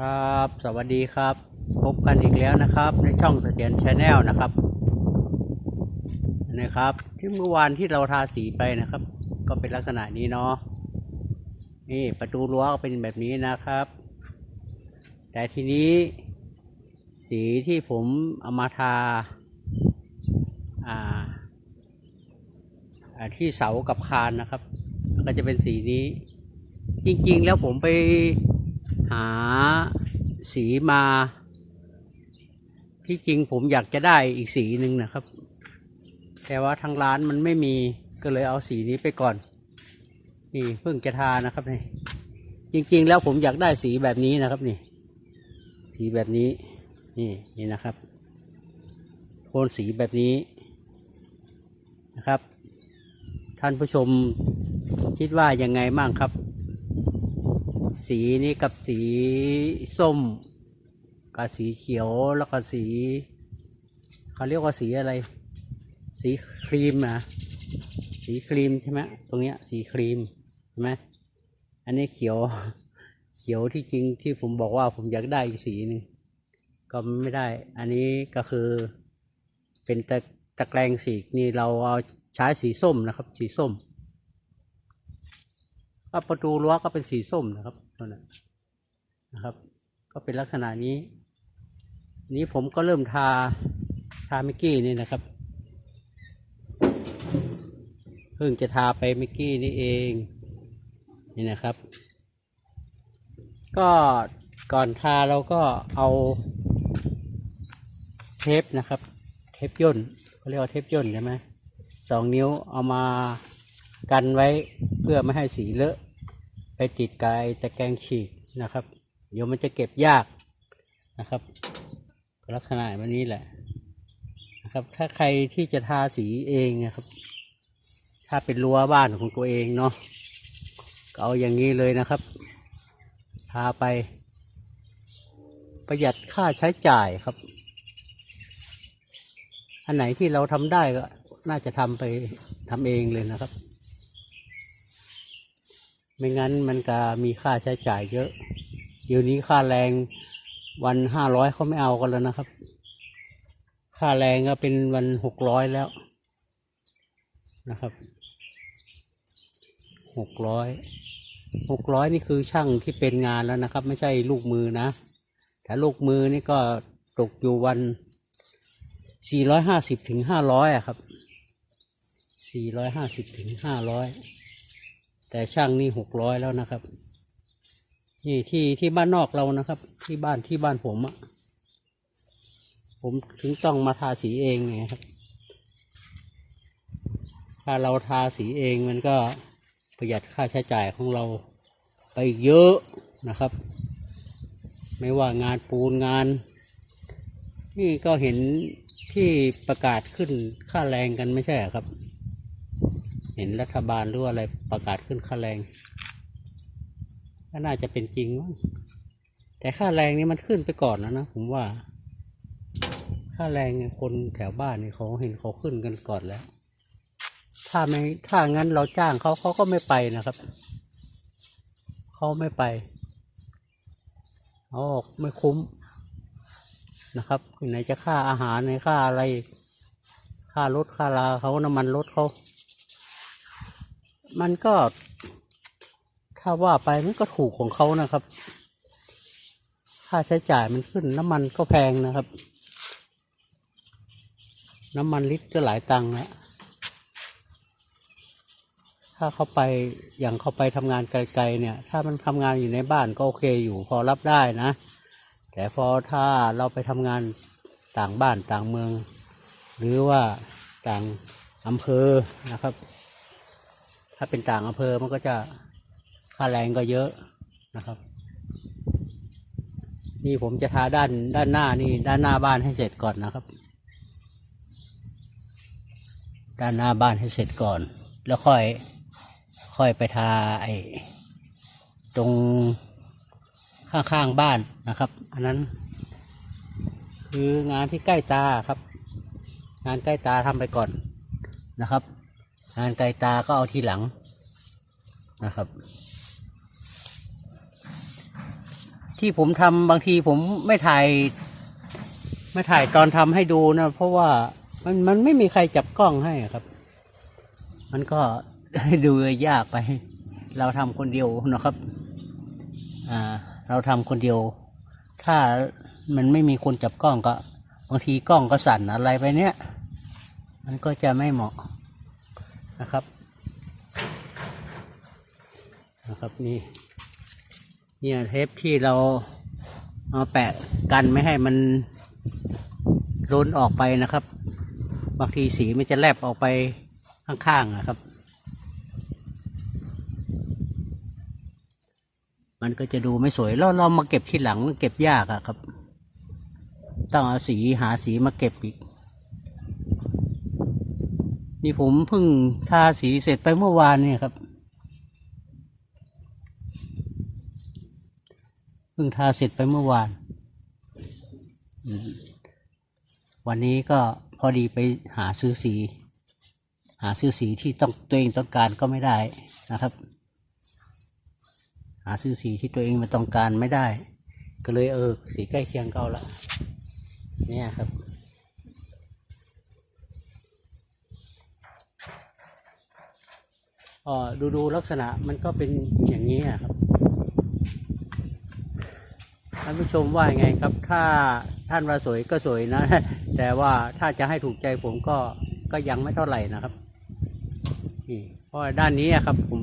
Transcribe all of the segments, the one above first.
ครับ สวัสดีครับ พบกันอีกแล้วนะครับ ในช่องเสถียรชาแนลนะครับนะครับ ที่เมื่อวานที่เราทาสีไปนะครับ ก็เป็นลักษณะนี้เนาะนี่ประตูรั้วก็เป็นแบบนี้นะครับ แต่ทีนี้สีที่ผมเอามาทาอ่าอ่าที่เสากับคานนะครับ ก็จะเป็นสีนี้ จริง ๆ แล้วผมไป หาสีมา ที่จริงผมอยากจะได้อีกสีหนึ่งนะครับ แต่ว่าทางร้านมันไม่มีก็เลยเอาสีนี้ไปก่อน นี่เพิ่งจะทานะครับนี่จริง ๆ แล้วผมอยากได้สีแบบนี้นะครับนี่ สีแบบนี้ นี่นี่นะครับ โทนสีแบบนี้นะครับ ท่านผู้ชมคิดว่ายังไงบ้างครับ สีนี้กับสีส้ม กับสีเขียวแล้วก็สีเขาเรียกว่าสีอะไร สีครีมนะสีครีมใช่ไหมตรงเนี้ยสีครีมใช่ไหมอันนี้เขียวเขียวที่จริงที่ผมบอกว่าผมอยากได้อีกสีหนึ่งก็ไม่ได้ อันนี้ก็คือเป็นตะตะแกรงสีนี่เราเอาใช้สีส้มนะครับ สีส้ม ก็ประตูรั้วก็เป็นสีส้มนะครับนั่นนะนะครับ ก็เป็นลักษณะนี้ นี้ผมก็เริ่มทาทาเมื่อกี้นี่นะครับเพิ่งจะทาไปเมื่อกี้นี่เองนี่นะครับ ก็ก่อนทาเราก็เอาเทปนะครับ เทปย่นเขาเรียกว่าเทปย่นใช่ไหมสองนิ้วเอามากันไว้เพื่อไม่ให้สีเลอะ ติดกายตะแกรงฉีกนะครับเดี๋ยวมันจะเก็บยากนะครับ ลักษณะแบบนี้แหละนะครับ ถ้าใครที่จะทาสีเองนะครับ ถ้าเป็นรั้วบ้านของตัวเองเนาะก็เอาอย่างนี้เลยนะครับ ทาไป ประหยัดค่าใช้จ่ายครับ อันไหนที่เราทำได้ก็น่าจะทำไปทำเองเลยนะครับ ไม่งั้นมันก็มีค่าใช้จ่ายเยอะ เดี๋ยวนี้ค่าแรงวันห้าร้อยเขาไม่เอากันแล้วนะครับ ค่าแรงก็เป็นวันหกร้อยแล้วนะครับหกร้อยหกร้อยนี่คือช่างที่เป็นงานแล้วนะครับ ไม่ใช่ลูกมือนะแต่ลูกมือนี่ก็ตกอยู่วันสี่ร้อยห้าสิบถึงห้าร้อยอะครับสี่ร้อยห้าสิบถึงห้าร้อย แต่ช่างนี่หกร้อยแล้วนะครับ นี่ที่ที่บ้านนอกเรานะครับ ที่บ้านที่บ้านผมอะผมถึงต้องมาทาสีเองไงครับ ถ้าเราทาสีเองมันก็ประหยัดค่าใช้จ่ายของเราไปอีกเยอะนะครับ ไม่ว่างานปูนงาน นี่ก็เห็นที่ประกาศขึ้นค่าแรงกันไม่ใช่ครับ เห็นรัฐบาลหรืออะไรประกาศขึ้นค่าแรง ก็น่าจะเป็นจริงมั้งแต่ค่าแรงนี่มันขึ้นไปก่อนแล้วนะผมว่า ค่าแรงคนแถวบ้านนี่เขาเห็นเขาขึ้นกันก่อนแล้ว ถ้าไม่ถ้างั้นเราจ้างเขาเขาก็ไม่ไปนะครับเขาไม่ไปเขาบอกไม่คุ้มนะครับไหนจะค่าอาหารไหนค่าอะไร ค่ารถค่าลาเขาน้ำมันรถเขา มันก็ ถ้าว่าไปมันก็ถูกของเขานะครับ ค่าใช้จ่ายมันขึ้น น้ำมันก็แพงนะครับ น้ำมันลิตรก็หลายตังค์แล้วถ้าเขาไปอย่างเขาไปทำงานไกลๆเนี่ย ถ้ามันทำงานอยู่ในบ้านก็โอเคอยู่พอรับได้นะ แต่พอถ้าเราไปทำงานต่างบ้านต่างเมือง หรือว่าต่างอำเภอนะครับ ถ้าเป็นต่างอำเภอมันก็จะค่าแรงก็เยอะนะครับ นี่ผมจะทาด้านด้านหน้านี่ด้านหน้าบ้านให้เสร็จก่อนนะครับ ด้านหน้าบ้านให้เสร็จก่อน แล้วค่อยค่อยไปทาไอ้ตรงข้างๆบ้านนะครับ อันนั้น คืองานที่ใกล้ตาครับ งานใกล้ตาทำไปก่อนนะครับ งานไกลตาก็เอาทีหลังนะครับ ที่ผมทำบางทีผมไม่ถ่ายไม่ถ่ายตอนทำให้ดูนะ เพราะว่ามันมันไม่มีใครจับกล้องให้ครับ มันก็ดูยากไป เราทำคนเดียวนะครับ อ่า เราทำคนเดียว ถ้ามันไม่มีคนจับกล้องก็ บางทีกล้องก็สั่นอะไรไปเนี้ยมันก็จะไม่เหมาะ นะครับนะครับนี่เนี่ยเทปที่เราเอาแปะกันไม่ให้มันล้นออกไปนะครับ บางทีสีมันจะแลบออกไปข้างๆนะครับ มันก็จะดูไม่สวยแล้วเรามาเก็บทีหลังมันเก็บยากอะครับ ต้องเอาสีหาสีมาเก็บอีก นี่ผมเพิ่งทาสีเสร็จไปเมื่อวานเนี่ยครับ เพิ่งทาเสร็จไปเมื่อวาน วันนี้ก็พอดีไปหาซื้อสี หาซื้อสีที่ต้องตัวเองต้องการก็ไม่ได้นะครับ หาซื้อสีที่ตัวเองม่ต้องการไม่ได้ ก็เลยเออสีใกล้เคียงเก่าละเนี่ยครับ อ๋อ ดูดูลักษณะมันก็เป็นอย่างนี้ครับท่านผู้ชมว่ายังไงครับ ถ้าท่านว่าสวยก็สวยนะ แต่ว่าถ้าจะให้ถูกใจผมก็ก็ยังไม่เท่าไหร่นะครับนี่เพราะด้านนี้ครับ ผม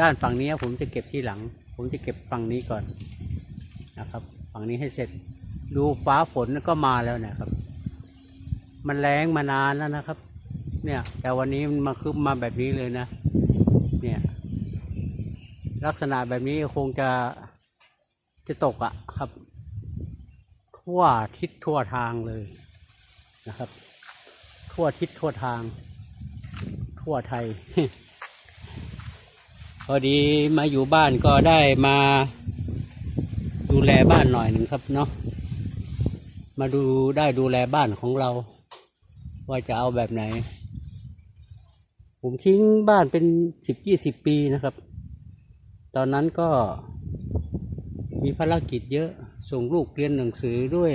ด้านฝั่งนี้ผมจะเก็บที่หลัง ผมจะเก็บฝั่งนี้ก่อนนะครับ ฝั่งนี้ให้เสร็จ ดูฟ้าฝนก็มาแล้วนะครับ มันแรงมานานแล้วนะครับ เนี่ย แต่วันนี้มันมาคืบมาแบบนี้เลยนะ เนี่ย ลักษณะแบบนี้คงจะจะตกอะครับ ทั่วทิศทั่วทางเลยนะครับ ทั่วทิศทั่วทาง ทั่วไทย พอดีมาอยู่บ้านก็ได้มาดูแลบ้านหน่อยหนึ่งครับเนาะมาดูได้ดูแลบ้านของเรา ว่าจะเอาแบบไหน ผมทิ้งบ้านเป็นสิบยี่สิบปีนะครับ ตอนนั้นก็มีภารกิจเยอะส่งลูกเรียนหนังสือด้วย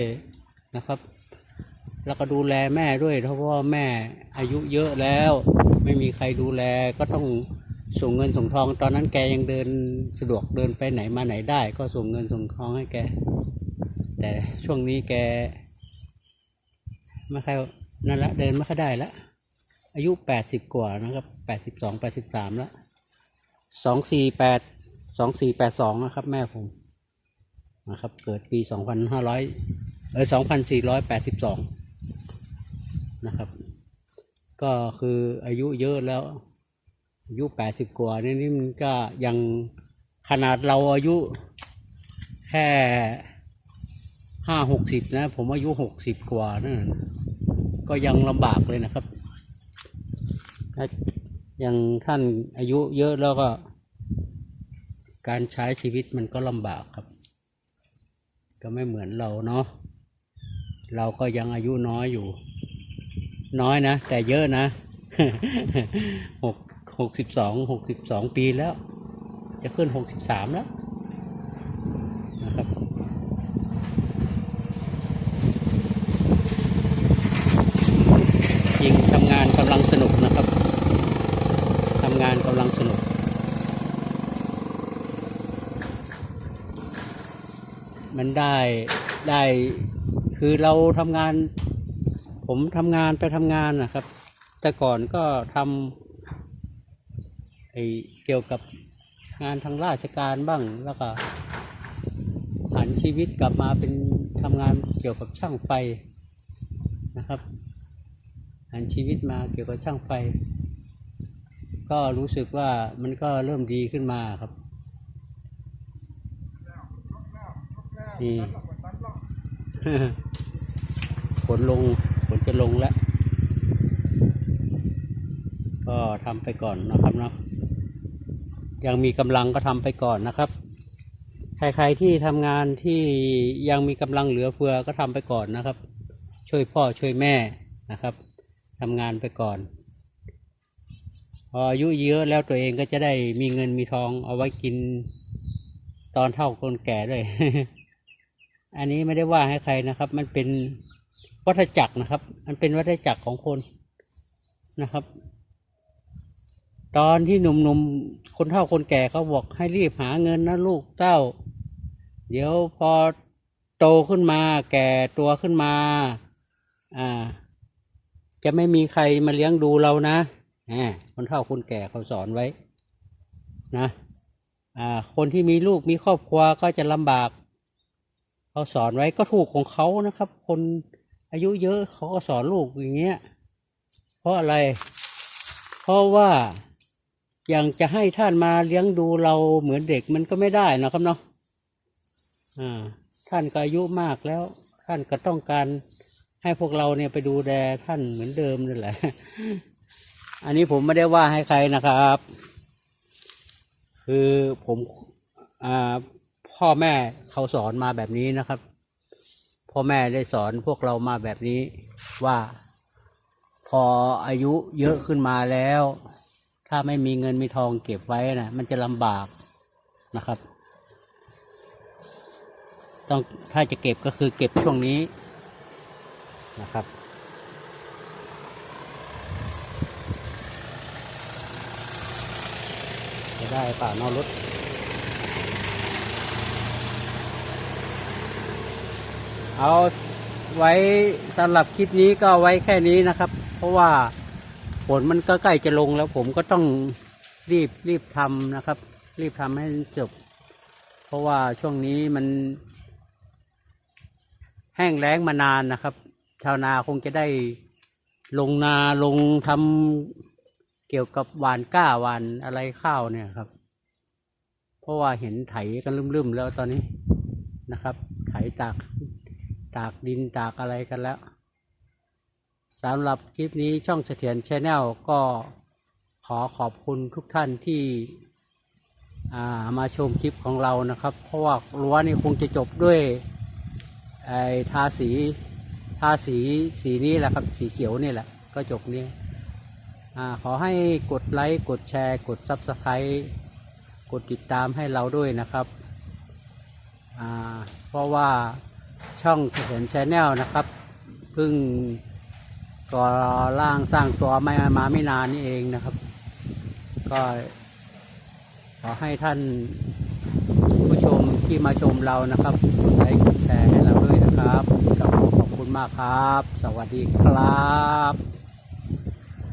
นะครับ แล้วก็ดูแลแม่ด้วย เพราะว่าแม่อายุเยอะแล้ว ไม่มีใครดูแลก็ต้องส่งเงินส่งทอง ตอนนั้นแกยังเดินสะดวกเดินไปไหนมาไหนได้ ก็ส่งเงินส่งทองให้แก แต่ช่วงนี้แกไม่ค่อยนั่นละเดินไม่ค่อยได้ละ อายุแปดสิบกว่านะครับแปดสิบสองแปดสิบสามแล้วสองสี่แปดสองสี่แปดสองนะครับ แม่ผมนะครับ เกิดปีสองพันห้าร้อยเออสองพันสี่ร้อยแปดสิบสองนะครับ ก็คืออายุเยอะแล้ว อายุแปดสิบกว่านี่นี่มันก็ยังขนาดเราอายุแค่ห้าหกสิบนะ ผมอายุหกสิบกว่านั่นก็ยังลำบากเลยนะครับ ถ้ายังท่านอายุเยอะแล้วก็ การใช้ชีวิตมันก็ลำบากครับ ก็ไม่เหมือนเราเนาะเราก็ยังอายุน้อยอยู่ น้อยนะ แต่เยอะนะหกหกสิบสองหกสิบสองปีแล้ว จะขึ้นหกสิบสามแล้วนะครับยิงทำงานกำลังสนุกนะครับทำงานกำลังสนุก มันได้ได้คือเราทำงาน ผมทำงานไปทำงานนะครับ แต่ก่อนก็ทำไอเกี่ยวกับงานทางราชการบ้างแล้วก็หันชีวิตกลับมาเป็นทำงานเกี่ยวกับช่างไฟนะครับหันชีวิตมาเกี่ยวกับช่างไฟ ก็รู้สึกว่ามันก็เริ่มดีขึ้นมาครับนี่ฝนลงฝนจะลงแล้ว ก็ทำไปก่อนนะครับเนาะยังมีกำลังก็ทำไปก่อนนะครับ ใครๆที่ทำงานที่ยังมีกำลังเหลือเฟือก็ทำไปก่อนนะครับ ช่วยพ่อช่วยแม่นะครับทำงานไปก่อน พออายุเยอะแล้วตัวเองก็จะได้มีเงินมีทองเอาไว้กินตอนเท่าคนแก่ด้วย อันนี้ไม่ได้ว่าให้ใครนะครับ มันเป็นวัฏจักรนะครับ มันเป็นวัฏจักรของคนนะครับ ตอนที่หนุ่มๆ คนเฒ่าคนแก่เขาบอกให้รีบหาเงินนะลูกเต้า เดี๋ยวพอโตขึ้นมา แก่ตัวขึ้นมา อ่า จะไม่มีใครมาเลี้ยงดูเรานะ คนเฒ่าคนแก่เขาสอนไว้นะอ่าคนที่มีลูกมีครอบครัวก็จะลำบาก เขาสอนไว้ก็ถูกของเขานะครับ คนอายุเยอะเขาก็สอนลูกอย่างเงี้ยเพราะอะไร เพราะว่าอย่างจะให้ท่านมาเลี้ยงดูเราเหมือนเด็กมันก็ไม่ได้นะครับเนาะอ่าท่านก็อายุมากแล้ว ท่านก็ต้องการให้พวกเราเนี่ยไปดูแลท่านเหมือนเดิมนั่นแหละ อันนี้ผมไม่ได้ว่าให้ใครนะครับ คือผมอ่าพ่อแม่เขาสอนมาแบบนี้นะครับ พ่อแม่ได้สอนพวกเรามาแบบนี้ว่า พออายุเยอะขึ้นมาแล้ว ถ้าไม่มีเงินมีทองเก็บไว้นะมันจะลำบากนะครับ ต้องถ้าจะเก็บก็คือเก็บช่วงนี้นะครับ จะ ได้ป่านอรถเอาไว้สำหรับคลิปนี้ก็ไว้แค่นี้นะครับ เพราะว่าฝนมันก็ใกล้จะลงแล้วผมก็ต้องรีบรีบทำนะครับ รีบทำให้จบ เพราะว่าช่วงนี้มัน แห้งแล้งมานานนะครับ ชาวนาคงจะได้ลงนาลงทำ เกี่ยวกับหวานก้าหวานอะไรข้าวเนี่ยครับ เพราะว่าเห็นไถกันลืมๆแล้วตอนนี้นะครับ ไถตากตากดินตากอะไรกันแล้วสำหรับคลิปนี้ช่องเสถียรชาแนลก็ขอขอบคุณทุกท่านที่ามาชมคลิปของเรานะครับ เพราะว่ารั้วนี่คงจะจบด้วยไอ้ทาสีทาสีสีนี้แหละครับสีเขียวนี่แหละก็จบนี้อ่า ขอให้กดไลค์กดแชร์กดซับสไครต์กดติดตามให้เราด้วยนะครับ เพราะว่าช่องเสถียรชแนลนะครับเพิ่งก่อร่างสร้างตัวไม่มาไม่นานนี่เองนะครับ ก็ขอให้ท่านผู้ชมที่มาชมเรานะครับกดไลค์กดแชร์ให้เราด้วยนะครับขอบคุณมากครับ สวัสดีครับ